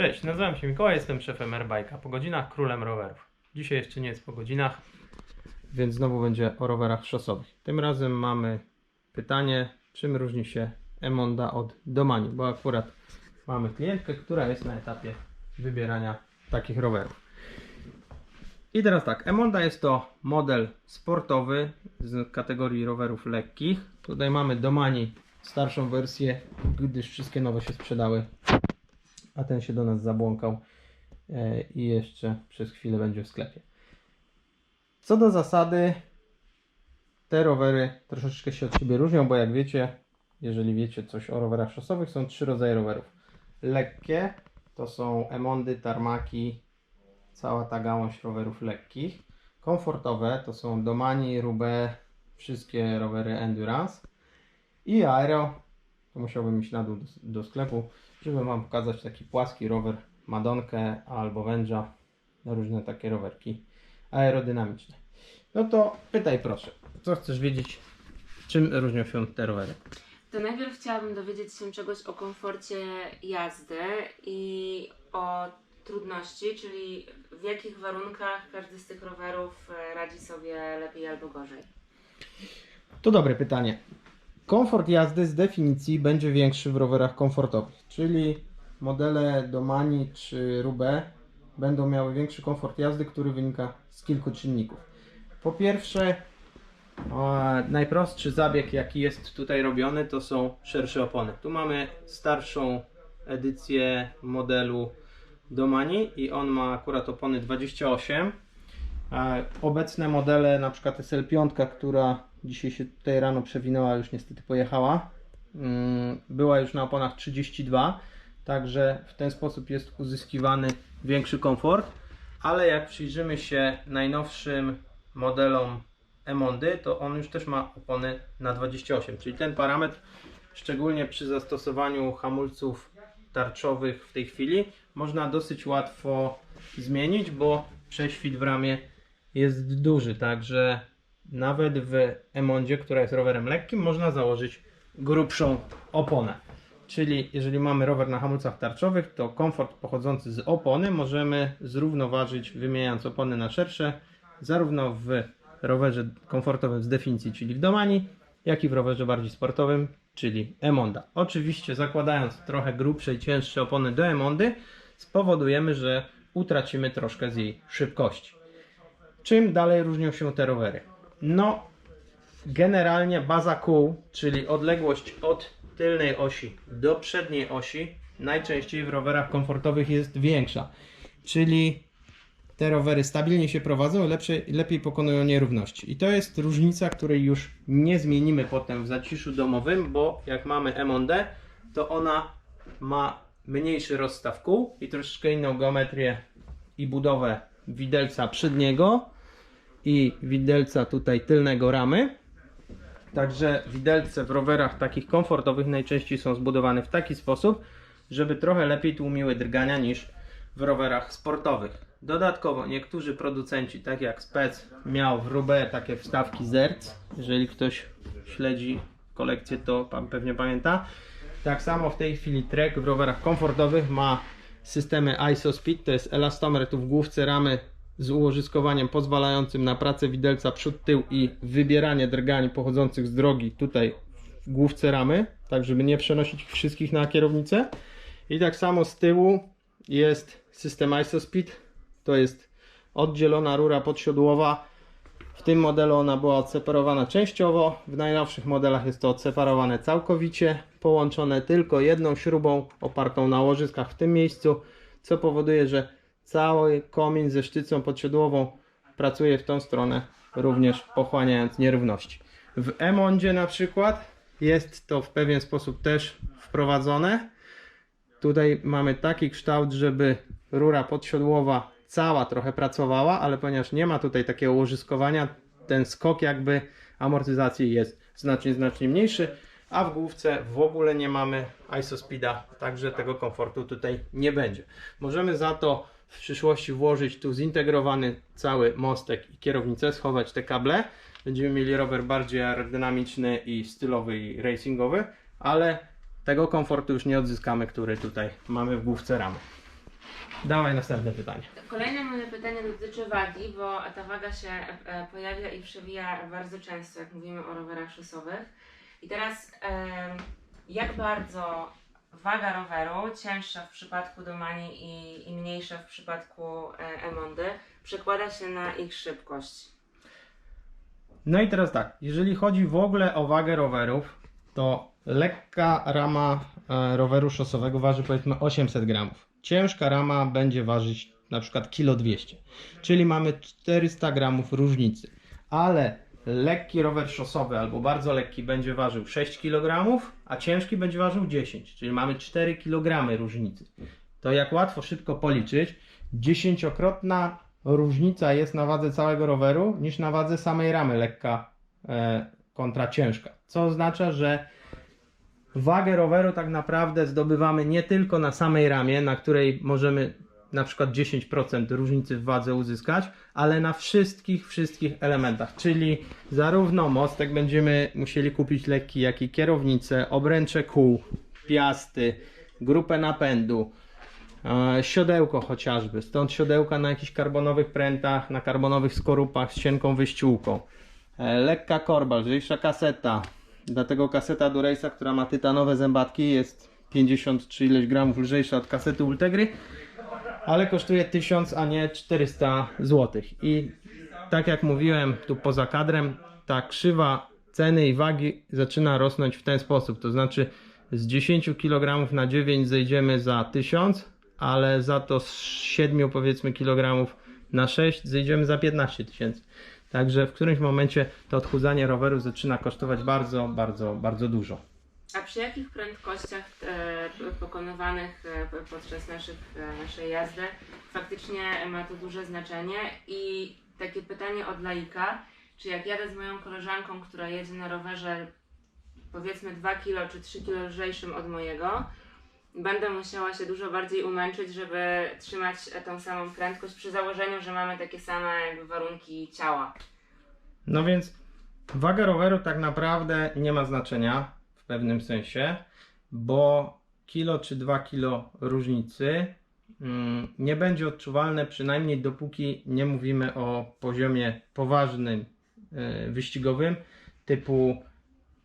Cześć, nazywam się Mikołaj, jestem szefem Airbike'a. Po godzinach królem rowerów. Dzisiaj jeszcze nie jest po godzinach, więc znowu będzie o rowerach szosowych. Tym razem mamy pytanie, czym różni się Emonda od Domani, bo akurat mamy klientkę, która jest na etapie wybierania takich rowerów. I teraz tak, Emonda jest to model sportowy z kategorii rowerów lekkich. Tutaj mamy Domani starszą wersję, gdyż wszystkie nowe się sprzedały a ten się do nas zabłąkał e, i jeszcze przez chwilę będzie w sklepie. Co do zasady, te rowery troszeczkę się od siebie różnią, bo jak wiecie, jeżeli wiecie coś o rowerach szosowych, są trzy rodzaje rowerów. Lekkie to są Emondy, Tarmaki, cała ta gałąź rowerów lekkich. Komfortowe to są Domani, Rube, wszystkie rowery Endurance. I Aero, to musiałbym iść na dół do, do sklepu, żeby Wam pokazać taki płaski rower, Madonkę albo węża, różne takie rowerki aerodynamiczne. No to pytaj proszę, co chcesz wiedzieć, czym różnią się te rowery? To najpierw chciałabym dowiedzieć się czegoś o komforcie jazdy i o trudności, czyli w jakich warunkach każdy z tych rowerów radzi sobie lepiej albo gorzej. To dobre pytanie. Komfort jazdy z definicji będzie większy w rowerach komfortowych, czyli modele Domani czy Rube będą miały większy komfort jazdy, który wynika z kilku czynników. Po pierwsze, e, najprostszy zabieg, jaki jest tutaj robiony, to są szersze opony. Tu mamy starszą edycję modelu Domani i on ma akurat opony 28. E, Obecne modele, na przykład SL5, która dzisiaj się tutaj rano przewinęła, już niestety pojechała, mm, była już na oponach 32, także w ten sposób jest uzyskiwany większy komfort, ale jak przyjrzymy się najnowszym modelom Emondy, to on już też ma opony na 28, czyli ten parametr, szczególnie przy zastosowaniu hamulców tarczowych w tej chwili, można dosyć łatwo zmienić, bo prześwit w ramie jest duży, także nawet w Emondzie, która jest rowerem lekkim, można założyć grubszą oponę. Czyli jeżeli mamy rower na hamulcach tarczowych, to komfort pochodzący z opony możemy zrównoważyć wymieniając opony na szersze, zarówno w rowerze komfortowym z definicji, czyli w Domani, jak i w rowerze bardziej sportowym, czyli Emonda. Oczywiście zakładając trochę grubsze i cięższe opony do Emondy, spowodujemy, że utracimy troszkę z jej szybkości. Czym dalej różnią się te rowery? No, generalnie baza kół, czyli odległość od tylnej osi do przedniej osi, najczęściej w rowerach komfortowych jest większa. Czyli te rowery stabilnie się prowadzą, lepsze, lepiej pokonują nierówności. I to jest różnica, której już nie zmienimy potem w zaciszu domowym, bo jak mamy Emondę, to ona ma mniejszy rozstaw kół i troszeczkę inną geometrię i budowę widelca przedniego i widelca tutaj tylnego ramy. Także widelce w rowerach takich komfortowych najczęściej są zbudowane w taki sposób, żeby trochę lepiej tłumiły drgania niż w rowerach sportowych. Dodatkowo niektórzy producenci, tak jak Spec, miał w Rube takie wstawki zerc. Jeżeli ktoś śledzi kolekcję, to pan pewnie pamięta. Tak samo w tej chwili Trek w rowerach komfortowych ma systemy ISO Speed, to jest elastomer tu w główce ramy z ułożyskowaniem pozwalającym na pracę widelca przód-tył i wybieranie drgań pochodzących z drogi tutaj w główce ramy, tak żeby nie przenosić ich wszystkich na kierownicę. I tak samo z tyłu jest system ISOSpeed, to jest oddzielona rura podsiodłowa. W tym modelu ona była odseparowana częściowo, w najnowszych modelach jest to odseparowane całkowicie, połączone tylko jedną śrubą opartą na łożyskach w tym miejscu, co powoduje, że cały komin ze sztycą podsiodłową pracuje w tą stronę, również pochłaniając nierówności. W Emondzie na przykład jest to w pewien sposób też wprowadzone. Tutaj mamy taki kształt, żeby rura podsiodłowa cała trochę pracowała, ale ponieważ nie ma tutaj takiego łożyskowania, ten skok jakby amortyzacji jest znacznie, znacznie mniejszy, a w główce w ogóle nie mamy ISOSpeeda, także tego komfortu tutaj nie będzie. Możemy za to w przyszłości włożyć tu zintegrowany cały mostek i kierownicę, schować te kable. Będziemy mieli rower bardziej aerodynamiczny i stylowy i racingowy, ale tego komfortu już nie odzyskamy, który tutaj mamy w główce ramy. Dawaj następne pytanie. Kolejne moje pytanie dotyczy wagi, bo ta waga się e, pojawia i przewija bardzo często, jak mówimy o rowerach szosowych. I teraz, jak bardzo waga roweru, cięższa w przypadku Domani i, i mniejsza w przypadku e, Emondy, przekłada się na ich szybkość? No i teraz tak, jeżeli chodzi w ogóle o wagę rowerów, to lekka rama e, roweru szosowego waży powiedzmy 800 gramów. Ciężka rama będzie ważyć na przykład kilo 200, czyli mamy 400 gramów różnicy. Ale lekki rower szosowy albo bardzo lekki będzie ważył 6 kg, a ciężki będzie ważył 10, czyli mamy 4 kg różnicy. To jak łatwo szybko policzyć, dziesięciokrotna różnica jest na wadze całego roweru niż na wadze samej ramy lekka e, kontra ciężka. Co oznacza, że wagę roweru tak naprawdę zdobywamy nie tylko na samej ramie, na której możemy na przykład 10% różnicy w wadze uzyskać, ale na wszystkich, wszystkich elementach, czyli zarówno mostek będziemy musieli kupić lekki, jak i kierownicę, obręcze kół, piasty, grupę napędu, e, siodełko chociażby, stąd siodełka na jakichś karbonowych prętach, na karbonowych skorupach z cienką wyściółką, e, lekka korba, lżejsza kaseta, dlatego kaseta do Race'a, która ma tytanowe zębatki jest 50 czy ileś gramów lżejsza od kasety Ultegry, ale kosztuje 1000, a nie 400 zł. I tak jak mówiłem tu poza kadrem, ta krzywa ceny i wagi zaczyna rosnąć w ten sposób. To znaczy z 10 kg na 9 zejdziemy za 1000, ale za to z 7 powiedzmy kg na 6 zejdziemy za 15 tysięcy. Także w którymś momencie to odchudzanie roweru zaczyna kosztować bardzo, bardzo, bardzo dużo. A przy jakich prędkościach e, pokonywanych e, podczas naszych, e, naszej jazdy faktycznie ma to duże znaczenie? I takie pytanie od laika, czy jak jadę z moją koleżanką, która jedzie na rowerze powiedzmy 2 kg czy 3 kg lżejszym od mojego, będę musiała się dużo bardziej umęczyć, żeby trzymać tą samą prędkość przy założeniu, że mamy takie same jakby warunki ciała. No więc waga roweru tak naprawdę nie ma znaczenia pewnym sensie, bo kilo czy 2 kilo różnicy mm, nie będzie odczuwalne przynajmniej dopóki nie mówimy o poziomie poważnym e, wyścigowym typu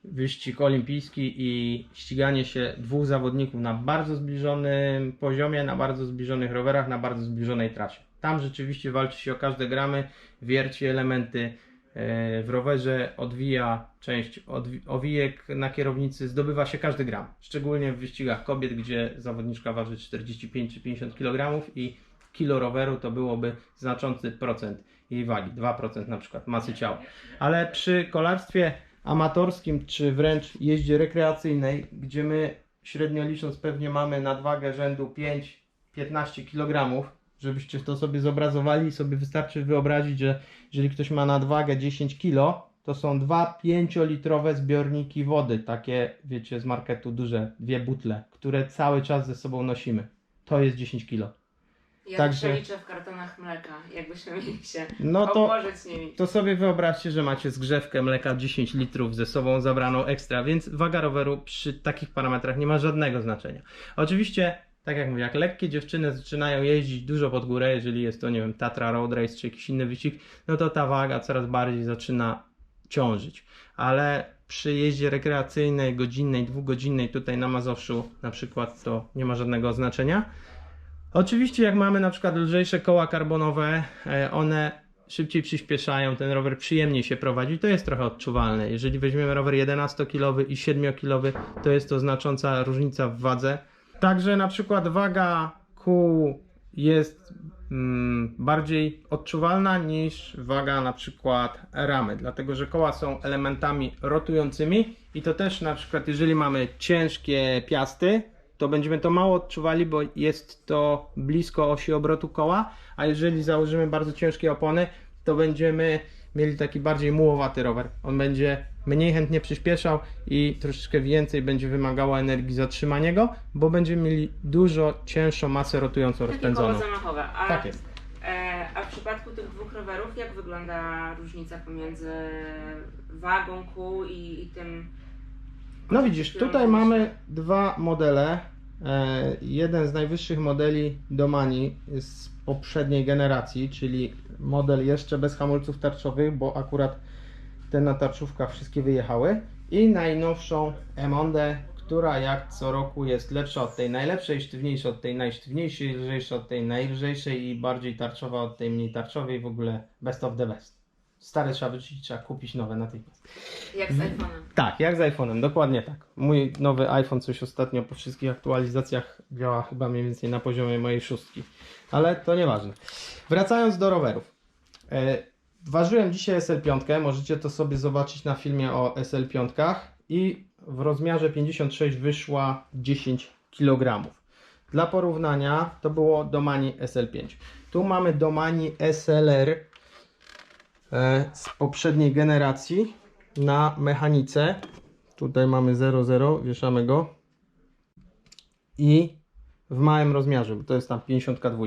wyścig olimpijski i ściganie się dwóch zawodników na bardzo zbliżonym poziomie, na bardzo zbliżonych rowerach, na bardzo zbliżonej trasie. Tam rzeczywiście walczy się o każde gramy, wierci elementy w rowerze, odwija część owijek na kierownicy, zdobywa się każdy gram. Szczególnie w wyścigach kobiet, gdzie zawodniczka waży 45 czy 50 kg i kilo roweru to byłoby znaczący procent jej wagi, 2% na przykład masy ciała. Ale przy kolarstwie amatorskim, czy wręcz jeździe rekreacyjnej, gdzie my średnio licząc pewnie mamy nadwagę rzędu 5-15 kg, żebyście to sobie zobrazowali, sobie wystarczy wyobrazić, że jeżeli ktoś ma nadwagę 10 kg, to są dwa 5-litrowe zbiorniki wody, takie wiecie z marketu duże, dwie butle, które cały czas ze sobą nosimy. To jest 10 kg. Ja Także- Także... liczę w kartonach mleka, jakbyśmy mieli się No to obłożyć nimi. to sobie wyobraźcie, że macie zgrzewkę mleka 10 litrów ze sobą zabraną ekstra, więc waga roweru przy takich parametrach nie ma żadnego znaczenia. Oczywiście, tak jak mówię, jak lekkie dziewczyny zaczynają jeździć dużo pod górę, jeżeli jest to, nie wiem, Tatra Road Race czy jakiś inny wyścig, no to ta waga coraz bardziej zaczyna ciążyć. Ale przy jeździe rekreacyjnej, godzinnej, dwugodzinnej tutaj na Mazowszu na przykład to nie ma żadnego znaczenia. Oczywiście jak mamy na przykład lżejsze koła karbonowe, e, one szybciej przyspieszają, ten rower przyjemniej się prowadzi, to jest trochę odczuwalne. Jeżeli weźmiemy rower 11-kilowy i 7-kilowy, to jest to znacząca różnica w wadze. Także na przykład waga kół jest mm, bardziej odczuwalna niż waga na przykład ramy, dlatego że koła są elementami rotującymi i to też na przykład jeżeli mamy ciężkie piasty, to będziemy to mało odczuwali, bo jest to blisko osi obrotu koła, a jeżeli założymy bardzo ciężkie opony, to będziemy mieli taki bardziej mułowaty rower. On będzie mniej chętnie przyspieszał i troszeczkę więcej będzie wymagało energii zatrzymania go, bo będziemy mieli dużo cięższą masę rotującą Takie koło rozpędzoną. zamachowe. A, Tak jest. E, a w przypadku tych dwóch rowerów, jak wygląda różnica pomiędzy wagą kół i, i tym... No widzisz, tutaj mamy dwa modele. E, jeden z najwyższych modeli Domani z poprzedniej generacji, czyli model jeszcze bez hamulców tarczowych, bo akurat te na tarczówkach wszystkie wyjechały i najnowszą Emondę, która jak co roku jest lepsza od tej najlepszej, sztywniejsza od tej najsztywniejszej, lżejsza od tej najlżejszej i bardziej tarczowa od tej mniej tarczowej, w ogóle best of the best. Stare trzeba wyrzucić, trzeba kupić nowe natychmiast. Jak z iPhone'em. Tak, jak z iPhone'em, dokładnie tak. Mój nowy iPhone coś ostatnio po wszystkich aktualizacjach działa chyba mniej więcej na poziomie mojej szóstki. Ale to nieważne. Wracając do rowerów. E, ważyłem dzisiaj SL5, możecie to sobie zobaczyć na filmie o SL5 i w rozmiarze 56 wyszła 10 kg. Dla porównania to było Domani SL5. Tu mamy Domani SLR z poprzedniej generacji na mechanice. Tutaj mamy 00, wieszamy go. I w małym rozmiarze, bo to jest tam 52.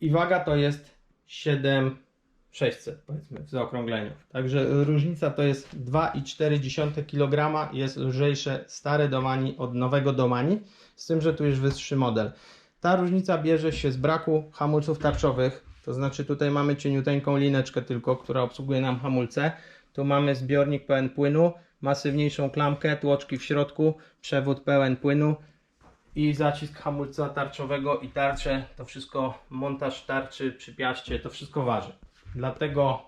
I waga to jest 7600 powiedzmy w zaokrągleniu. Także różnica to jest 2,4 kg. Jest lżejsze stare Domani od nowego Domani, z tym, że tu już wyższy model. Ta różnica bierze się z braku hamulców tarczowych, to znaczy tutaj mamy cieniuteńką lineczkę tylko, która obsługuje nam hamulce. Tu mamy zbiornik pełen płynu, masywniejszą klamkę, tłoczki w środku, przewód pełen płynu i zacisk hamulca tarczowego i tarcze. To wszystko, montaż tarczy, przypiaście, to wszystko waży. Dlatego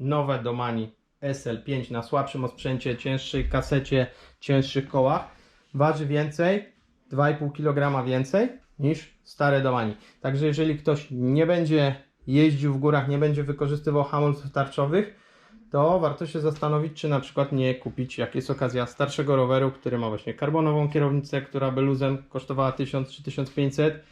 nowe Domani SL5 na słabszym osprzęcie, cięższej kasecie, cięższych kołach waży więcej, 2,5 kg więcej niż stare Domani. Także jeżeli ktoś nie będzie jeździł w górach, nie będzie wykorzystywał hamulców tarczowych, to warto się zastanowić, czy na przykład nie kupić, jak jest okazja, starszego roweru, który ma właśnie karbonową kierownicę, która by luzem kosztowała 1000 czy 1500,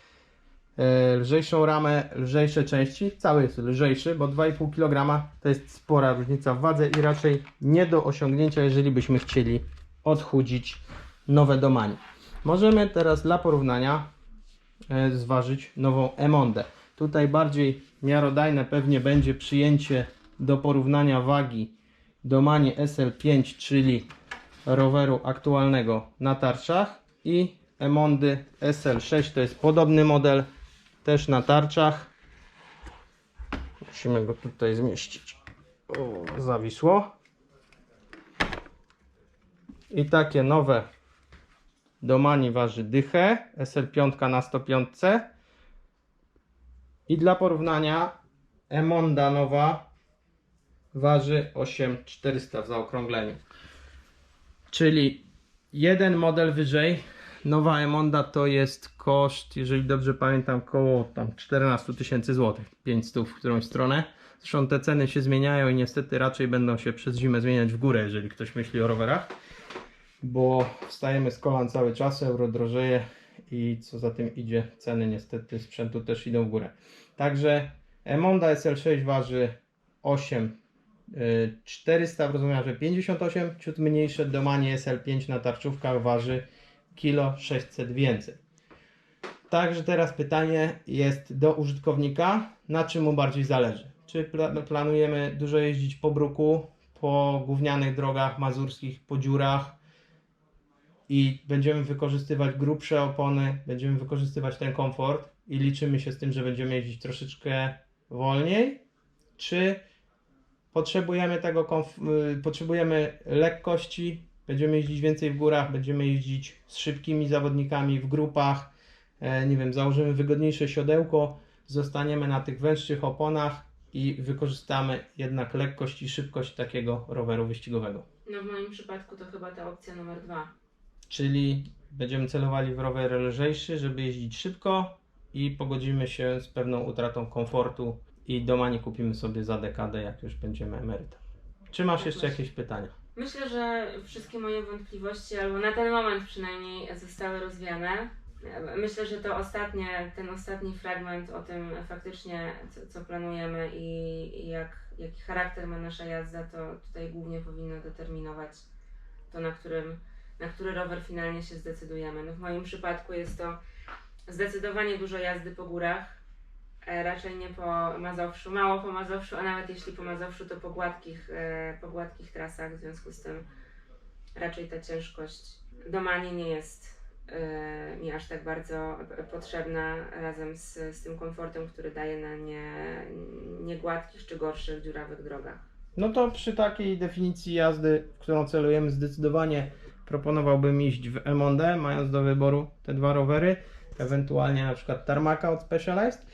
e, lżejszą ramę, lżejsze części, cały jest lżejszy, bo 2,5 kg to jest spora różnica w wadze i raczej nie do osiągnięcia, jeżeli byśmy chcieli odchudzić nowe domani. Możemy teraz dla porównania zważyć nową Emondę. Tutaj bardziej miarodajne pewnie będzie przyjęcie do porównania wagi Domani SL5, czyli roweru aktualnego na tarczach i Emondy SL6, to jest podobny model, też na tarczach. Musimy go tutaj zmieścić. O, zawisło. I takie nowe Domani waży dychę, SL5 na 105. I dla porównania Emonda nowa waży 8400 w zaokrągleniu. Czyli jeden model wyżej. Nowa Emonda to jest koszt, jeżeli dobrze pamiętam, koło tam 14 tysięcy złotych. 500 w którąś stronę. Zresztą te ceny się zmieniają i niestety raczej będą się przez zimę zmieniać w górę, jeżeli ktoś myśli o rowerach. Bo wstajemy z kolan cały czas, euro drożeje i co za tym idzie, ceny niestety sprzętu też idą w górę. Także Emonda SL6 waży 8 y, 400 w rozmiarze 58, ciut mniejsze Domanie SL5 na tarczówkach waży kilo 600 więcej. Także teraz pytanie jest do użytkownika, na czym mu bardziej zależy. Czy pla- planujemy dużo jeździć po bruku, po gównianych drogach mazurskich, po dziurach i będziemy wykorzystywać grubsze opony, będziemy wykorzystywać ten komfort i liczymy się z tym, że będziemy jeździć troszeczkę wolniej, czy potrzebujemy tego y, potrzebujemy lekkości, będziemy jeździć więcej w górach, będziemy jeździć z szybkimi zawodnikami w grupach, e, nie wiem, założymy wygodniejsze siodełko, zostaniemy na tych węższych oponach i wykorzystamy jednak lekkość i szybkość takiego roweru wyścigowego. No w moim przypadku to chyba ta opcja numer dwa. Czyli będziemy celowali w rower lżejszy, żeby jeździć szybko i pogodzimy się z pewną utratą komfortu i domani kupimy sobie za dekadę, jak już będziemy emerytem. Czy masz jeszcze jakieś pytania? Myślę, że wszystkie moje wątpliwości, albo na ten moment przynajmniej, zostały rozwiane. Myślę, że to ostatnie, ten ostatni fragment o tym faktycznie, co, co planujemy i, i jak, jaki charakter ma nasza jazda, to tutaj głównie powinno determinować to, na, którym, na który rower finalnie się zdecydujemy. No w moim przypadku jest to zdecydowanie dużo jazdy po górach, e, raczej nie po Mazowszu, mało po Mazowszu, a nawet jeśli po Mazowszu, to po gładkich, e, po gładkich trasach, w związku z tym raczej ta ciężkość Domani nie jest e, mi aż tak bardzo potrzebna razem z, z tym komfortem, który daje na nie, niegładkich czy gorszych dziurawych drogach. No to przy takiej definicji jazdy, w którą celujemy, zdecydowanie proponowałbym iść w Emondę, mając do wyboru te dwa rowery, ewentualnie na przykład Tarmaka od Specialized.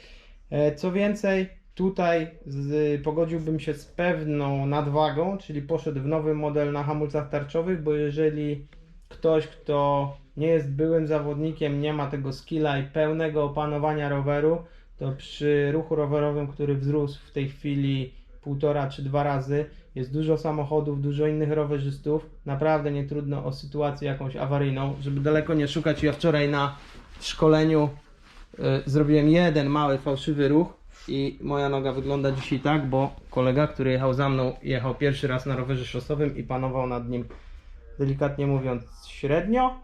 E, Co więcej, tutaj z, pogodziłbym się z pewną nadwagą, czyli poszedł w nowy model na hamulcach tarczowych, bo jeżeli ktoś, kto nie jest byłym zawodnikiem, nie ma tego skilla i pełnego opanowania roweru, to przy ruchu rowerowym, który wzrósł w tej chwili półtora czy dwa razy, jest dużo samochodów, dużo innych rowerzystów. Naprawdę nie trudno o sytuację jakąś awaryjną, żeby daleko nie szukać. Ja wczoraj na szkoleniu y, zrobiłem jeden mały fałszywy ruch i moja noga wygląda dzisiaj tak, bo kolega, który jechał za mną, jechał pierwszy raz na rowerze szosowym i panował nad nim delikatnie mówiąc średnio.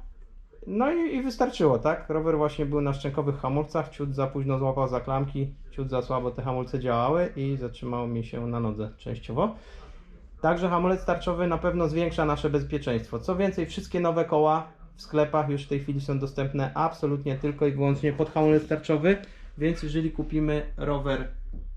No i, i wystarczyło, tak? Rower właśnie był na szczękowych hamulcach, ciut za późno złapał za klamki, ciut za słabo te hamulce działały i zatrzymało mi się na nodze częściowo. Także hamulec tarczowy na pewno zwiększa nasze bezpieczeństwo. Co więcej, wszystkie nowe koła w sklepach już w tej chwili są dostępne absolutnie tylko i wyłącznie pod hamulec tarczowy, więc jeżeli kupimy rower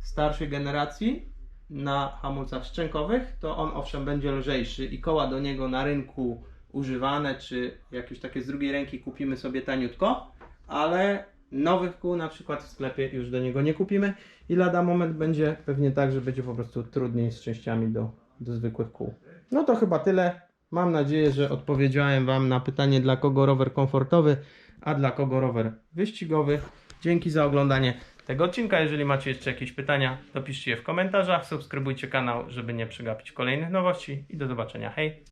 starszej generacji na hamulcach szczękowych, to on owszem będzie lżejszy i koła do niego na rynku używane, czy jakieś takie z drugiej ręki kupimy sobie taniutko, ale nowych kół na przykład w sklepie już do niego nie kupimy i lada moment będzie pewnie tak, że będzie po prostu trudniej z częściami do, do zwykłych kół. No to chyba tyle. Mam nadzieję, że odpowiedziałem Wam na pytanie, dla kogo rower komfortowy, a dla kogo rower wyścigowy. Dzięki za oglądanie tego odcinka. Jeżeli macie jeszcze jakieś pytania, to piszcie je w komentarzach. Subskrybujcie kanał, żeby nie przegapić kolejnych nowości i do zobaczenia. Hej!